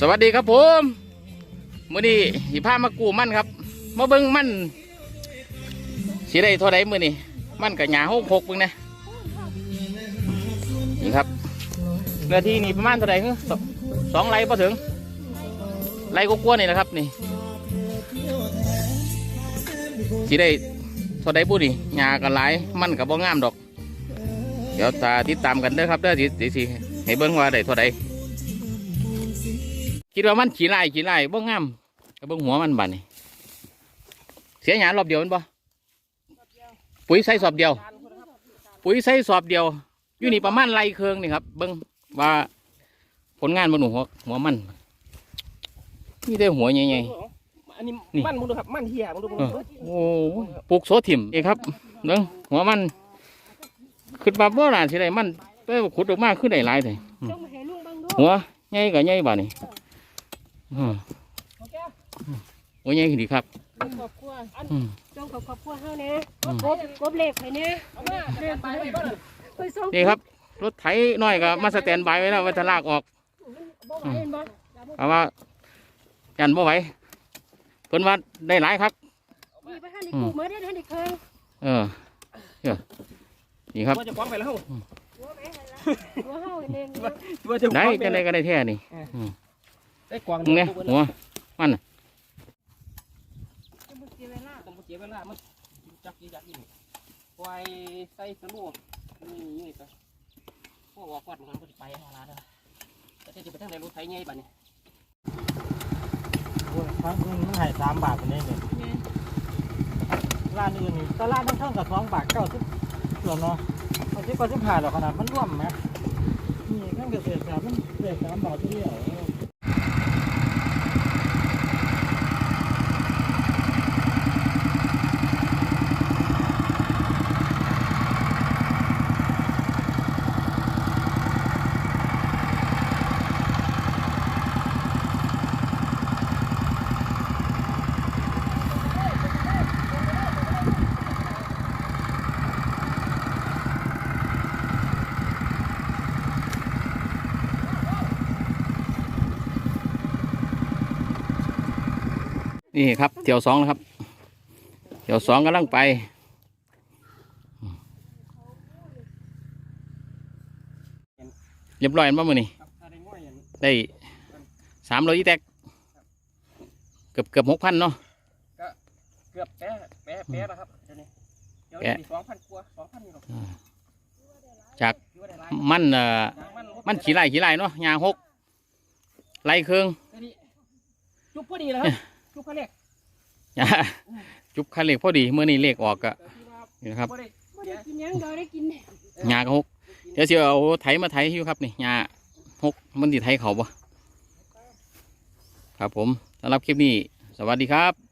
สวัสดีครับผมมื้อนี้สิพามากูมั่นครับมาเบิ่งมั่นสิได้เท่าใดมื้อนี้มั่นกับหญ้าหกหกเบิ่งนะนี่ครับเนื้อที่นี่ประมาณเท่าไร่สองสองไร่พอถึงไร่กว่าๆนี่แหละครับนี่สิได้เท่าใดบุนี่หญ้าก็หลายมันก็บ่งามดอก เดี๋ยวตาติดตามกันเด้อครับเด้อสิสิสิให้เบิ่งว่าได้เท่าใด คิดว่ามันขี้ไล่ขี้ไล่บ่งามก็เบิ่งหัวมันบัดนี่เสียหยารอบเดียวแมันบ่ปุ๋ยใส่สอบเดียว ปุ๋ยใส่สอบเดียว อยู่นี่ประมาณไรเครืองนี่ครับ เบิ่งว่าผลงานบนหัวหัวมันนี่ได้หัวใหญ่อันนี้นี่มันมึงดูครับมันเหี้ยมึงดูมึงๆเออดูโอ้ปลูกโซถิ่มเองครับเบิ่งหัวมันขึ้นมาบ่ล่ะสิได้มันไปขุดออกมาขึ้นได้หลายเลยจงมาให้ลุงเบังดูหัวใหญ่ก็ใหญ่บัดนี่ อืมหัวใหญ่ขึ้นดีครับครอบครัวอืมจงกับครอบครัวเฮาเนี่ยอืมกบกบเล็กให้เนี่ยเอามาเดินไปไปก่อนเลยไปส่งนี่ครับ รถไถน้อยก็มาสแตนบายไว้แล้วไว้จะลากออกบ่ไหวเห็นบ่เพราะว่ายันบ่ไหวเพิ่นว่าได้หลายครับมีไปหันอีกกูมาได้หันอีกเครื่องเออเออนี่ครับว่าจะฟ้องไปแล้วหัวแม่หั่นล่ะหัวเฮาเองว่าจะได้ฟ้องไปจะได้ก็ได้แท้นี่ ได้กวางมึงเนี่ยหัวมันน่ะจะบ่เสียเวลาต้องเสียเวลามันจักยี่จักยี่ปล่อยใส่สลูกนี่นี่ไปพวกออกวัดมันก็จะไปหาลาเด้อแต่ที่จะไปทางไหนรถไถไงบ้านนี่โอ้ยครั้งหนึงมันให้สามบาทคนนี้เนี่ยร้านอื่นนี่ตลาดน้ำท่องกับสองบาทเก้าสิบส่วนเนาะเอาสิบก็สิบห้าดอกขนาดมันร่วมไหมนี่ข้างเกษตรศาสตร์มันเสียสามบาทที่เดียว นี่ครับเที่ยวสองนะครับเที่ยวสองกำลังไปเรียบร้อยมั้ยมื้อนี้ครับถ้าได้ง่อยอย่างได้สามร้อยยี่แตกเกือบเกือบหกพันเนาะเกือบแปะแปะแปะแล้วครับเดี๋ยวนี้เดี๋ยวนี้สองพันกว่าสองพันนี่หรอกจากถือว่าได้หลายมันเอ่อยางมันรถมันขี้ไล่ขี้ไล่เนาะยางหกไล่เครื่องแค่นี้จุ๊บพอดีแล้วครับ จุ๊บพอแรกจุบคันเหล็กพอดีเมื่อนี้เลขออกก็เดี๋ยวที่ว่านี่นะครับบ่ได้บ่ได้กินหยังดอกได้กินยาก็หกเดี๋ยวสิเอาไถมาไถอยู่ครับนี่ยาหกมันสิไถเขาบ่ครับผมสำหรับคลิปนี้ สวัสดีครับ